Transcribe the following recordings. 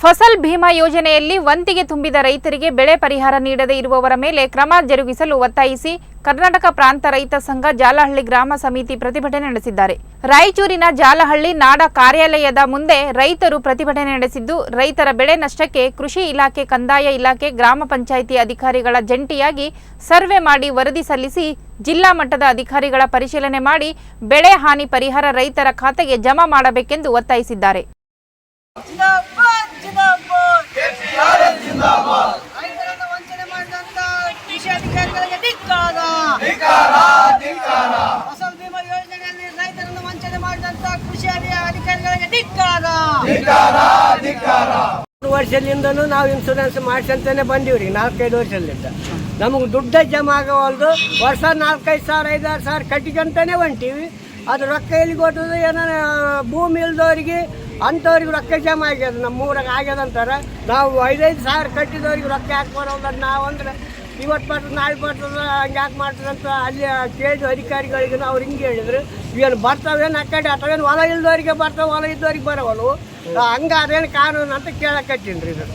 ಫಸಲ್ ಭೀಮಾ ಯೋಜನೆಯಲ್ಲಿ ವಂತಿಗೆ ತುಂಬಿದ ರೈತರಿಗೆ ಬೆಳೆ ಪರಿಹಾರ ನೀಡದೇ ಇರುವವರ ಮೇಲೆ ಕ್ರಮ ಜರುಗಿಸಲು ಒತ್ತಾಯಿಸಿ ಕರ್ನಾಟಕ ಪ್ರಾಂತ ರೈತ ಸಂಘ ಜಾಲಹಳ್ಳಿ ಗ್ರಾಮ ಸಮಿತಿ ಪ್ರತಿಭಟನೆ ನಡೆಸಿದ್ದಾರೆ. ರಾಯಚೂರಿನ ಜಾಲಹಳ್ಳಿ ನಾಡ ಕಾರ್ಯಾಲಯದ ಮುಂದೆ ರೈತರು ಪ್ರತಿಭಟನೆ ನಡೆಸಿದ್ದು, ರೈತರ ಬೆಳೆ ನಷ್ಟಕ್ಕೆ ಕೃಷಿ ಇಲಾಖೆ, ಕಂದಾಯ ಇಲಾಖೆ, ಗ್ರಾಮ ಪಂಚಾಯಿತಿ ಅಧಿಕಾರಿಗಳ ಜಂಟಿಯಾಗಿ ಸರ್ವೆ ಮಾಡಿ ವರದಿ ಸಲ್ಲಿಸಿ ಜಿಲ್ಲಾ ಮಟ್ಟದ ಅಧಿಕಾರಿಗಳ ಪರಿಶೀಲನೆ ಮಾಡಿ ಬೆಳೆ ಹಾನಿ ಪರಿಹಾರ ರೈತರ ಖಾತೆಗೆ ಜಮಾ ಮಾಡಬೇಕೆಂದು ಒತ್ತಾಯಿಸಿದ್ದಾರೆ ಜಿಂದಾಬಾದ್ ಜಿಂದಾಬಾದ್ ರೈತರನ್ನು ವಂಚನೆ ಮಾಡಿದಂತ ಅಧಿಕಾರಿಗಳಿಗೆ ಧಿಕ್ಕಾರ. ಫಸಲ್ ಬಿಮಾ ಯೋಜನೆಯಲ್ಲಿ ರೈತರನ್ನು ವಂಚನೆ ಮಾಡಿದಂತ ಕೃಷಿ ಅಧಿ- ಅಧಿಕಾರಿಗಳಿಗೆ ಧಿಕ್ಕಾರ. ಮೂರು ವರ್ಷದಿಂದನೂ ನಾವು ಇನ್ಶೂರೆನ್ಸ್ ಮಾಡ್ಸಂತಾನೆ ಬಂದೀವ್ರಿ ನಾಲ್ಕೈದು ವರ್ಷದಿಂದ. ನಮಗೆ ದುಡ್ಡ ಜಮಾ ಆಗವಲ್ದು ವರ್ಷ ನಾಲ್ಕೈದು ಸಾವಿರ ಐದಾರು ಸಾವಿರ ಕಟ್ಟಿಗಂತಾನೆ ಹೊಂಟೀವಿ. ಅದು ರೊಕ್ಕ ಎಲ್ಲಿ ಕೊಟ್ಟದು ಏನೋ ಭೂಮಿ ಇಲ್ದವ್ರಿಗೆ ಅಂಥವ್ರಿಗೆ ರೊಕ್ಕ ಜಮಾ ಆಗ್ಯದ ನಮ್ಮ ಊರಾಗ ಆಗ್ಯದಂತಾರೆ ನಾವು ಐದೈದು ಸಾವಿರ ಕಟ್ಟಿದವ್ರಿಗೆ ರೊಕ್ಕ ಯಾಕೆ ಬರೋಲ್ಲ ನಾವು ಅಂದ್ರೆ ಇವತ್ತು ಬರ್ತದೆ ನಾಳೆ ಬರ್ತದೆ ಹಂಗೆ ಯಾಕೆ ಮಾಡ್ತದೆ ಅಂತ ಅಲ್ಲಿ ಕೇಳಿದ ಅಧಿಕಾರಿಗಳಿಗೆ ಅವ್ರು ಹಿಂಗೆ ಹೇಳಿದ್ರು ಏನು ಬರ್ತಾವೇನು ಆ ಕಡೆ ಅಥವೇನು ಹೊಲ ಇಲ್ದವರಿಗೆ ಬರ್ತಾವೆ ಹೊಲ ಇದ್ದವ್ರಿಗೆ ಬರೋವಲು ಹಂಗೆ ಅದೇನು ಕಾನೂನು ಅಂತ ಕೇಳಕತ್ತೀನಿ ರೀ ಇದು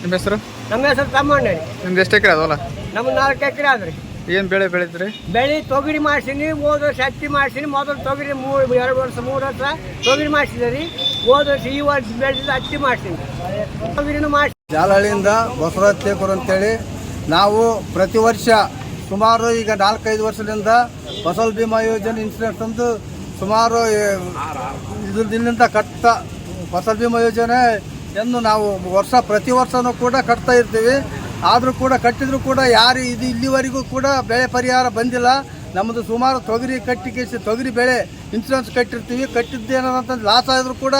ನಿಮ್ಮ ಹೆಸರು? ನಮ್ಮ ಹೆಸರು ತಮ್ಮಣ್ಣ ರೀ. ನಿಮ್ದು ಎಷ್ಟು ಎಕರೆ ಅದಲ್ಲ ನಮ್ಮ ನಾಲ್ಕು ಎಕರೆ ಆದ್ರಿ ಏನು ಬೆಳೆ ಬೆಳೀತೀರಿ? ಬೆಳೆ ತೊಗರಿ ಮಾಡ್ಸೀನಿ ಹೋದ ವರ್ಷ ಹತ್ತಿ ಮಾಡ್ಸೀನಿ ಮೊದಲು ತೊಗರಿ ಮೂರು ಎರಡು ವರ್ಷ ಮೂರು ವರ್ಷ ತೊಗರಿ ಮಾಡಿಸಿದೆ ರೀ. ಹೋದ ವರ್ಷ ಈ ವರ್ಷ ಬೆಳೆದಿದ್ದು ಹತ್ತಿ ಮಾಡ್ಸೀನಿ. ತೊಗರಿನೂ ಮಾಡಿಸಿ ಜಾಲಹಳ್ಳಿಯಿಂದ ಬಸವರಾಜ್ ಶೇಖರ್ ಅಂತೇಳಿ ನಾವು ಪ್ರತಿ ವರ್ಷ ಸುಮಾರು ಈಗ ನಾಲ್ಕೈದು ವರ್ಷದಿಂದ ಫಸಲ್ ಬಿಮಾ ಯೋಜನೆ ಇನ್ಸೂರೆನ್ಸ್ ಅಂದು ಸುಮಾರು ಇದರಿಂದ ಕಟ್ತಾ ಫಸಲ್ ಬಿಮಾ ಯೋಜನೆ ಎಂದು ನಾವು ವರ್ಷ ಪ್ರತಿ ವರ್ಷನೂ ಕೂಡ ಕಟ್ತಾ ಇರ್ತೀವಿ. ಆದರೂ ಕೂಡ ಕಟ್ಟಿದ್ರು ಕೂಡ ಯಾರು ಇದು ಇಲ್ಲಿವರೆಗೂ ಕೂಡ ಬೆಳೆ ಪರಿಹಾರ ಬಂದಿಲ್ಲ. ನಮ್ಮದು ಸುಮಾರು ತೊಗರಿ ಕಟ್ಟಿಗೆ ತೊಗರಿ ಬೆಳೆ ಇನ್ಸೂರೆನ್ಸ್ ಕಟ್ಟಿರ್ತೀವಿ. ಕಟ್ಟಿದ್ದೇನಂತಂದು ಲಾಸ್ ಆದರೂ ಕೂಡ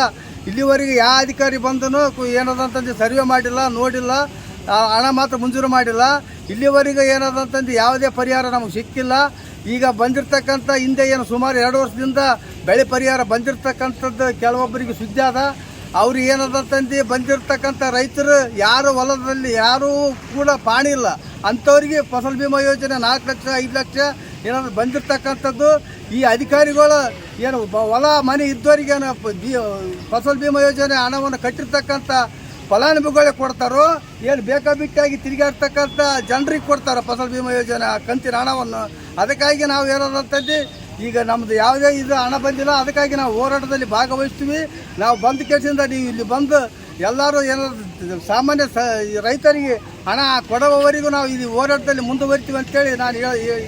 ಇಲ್ಲಿವರೆಗೆ ಯಾವ ಅಧಿಕಾರಿ ಬಂದನು ಏನದಂತಂದು ಸರ್ವೆ ಮಾಡಿಲ್ಲ, ನೋಡಿಲ್ಲ. ಹಣ ಮಾತ್ರ ಮಂಜೂರು ಮಾಡಿಲ್ಲ. ಇಲ್ಲಿವರೆಗೂ ಏನಾದಂತಂದು ಯಾವುದೇ ಪರಿಹಾರ ನಮಗೆ ಸಿಕ್ಕಿಲ್ಲ. ಈಗ ಬಂದಿರತಕ್ಕಂಥ ಹಿಂದೆ ಏನು ಸುಮಾರು ಎರಡು ವರ್ಷದಿಂದ ಬೆಳೆ ಪರಿಹಾರ ಬಂದಿರತಕ್ಕಂಥದ್ದು ಕೆಲವೊಬ್ಬರಿಗೆ ಸುದ್ದಿ ಅದ ಅವ್ರು ಏನದಂತಂದು ಬಂದಿರತಕ್ಕಂಥ ರೈತರು ಯಾರು ಹೊಲದಲ್ಲಿ ಯಾರೂ ಕೂಡ ಪಾಣಿ ಇಲ್ಲ. ಅಂಥವ್ರಿಗೆ ಫಸಲ್ ಬಿಮಾ ಯೋಜನೆ ನಾಲ್ಕು ಲಕ್ಷ, ಐದು ಲಕ್ಷ ಏನಾದ್ರು ಬಂದಿರತಕ್ಕಂಥದ್ದು. ಈ ಅಧಿಕಾರಿಗಳು ಏನು ಹೊಲ, ಮನೆ ಇದ್ದವರಿಗೆ ಏನು ಪ- ಫಸಲ್ ಬಿಮಾ ಯೋಜನೆ ಹಣವನ್ನು ಕಟ್ಟಿರ್ತಕ್ಕಂಥ ಫಲಾನುಭವಿಗಳಿಗೆ ಕೊಡ್ತಾರೋ, ಏನು ಬೇಕಾಬಿಟ್ಟಾಗಿ ತಿರುಗಾಡ್ತಕ್ಕಂಥ ಜನರಿಗೆ ಕೊಡ್ತಾರೆ ಫಸಲ್ ಭೀಮಾ ಯೋಜನೆ ಕಂತಿನ ಹಣವನ್ನು ಅದಕ್ಕಾಗಿ ನಾವು ಹೇಳೋದಂಥದ್ದು ಈಗ ನಮ್ಮದು ಯಾವುದೇ ಇದು ಹಣ ಬಂದಿಲ್ಲ, ಅದಕ್ಕಾಗಿ ನಾವು ಹೋರಾಟದಲ್ಲಿ ಭಾಗವಹಿಸ್ತೀವಿ. ನಾವು ಬಂದ ಕೆಲಸದಿಂದ ನೀವು ಇಲ್ಲಿ ಬಂದು ಎಲ್ಲರೂ ಏನಾದ್ರು ಸಾಮಾನ್ಯ ರೈತರಿಗೆ ಹಣ ಕೊಡುವವರೆಗೂ ನಾವು ಇದು ಹೋರಾಟದಲ್ಲಿ ಮುಂದುವರಿತೀವಿ ಅಂತೇಳಿ ನಾನು ಹೇಳಿ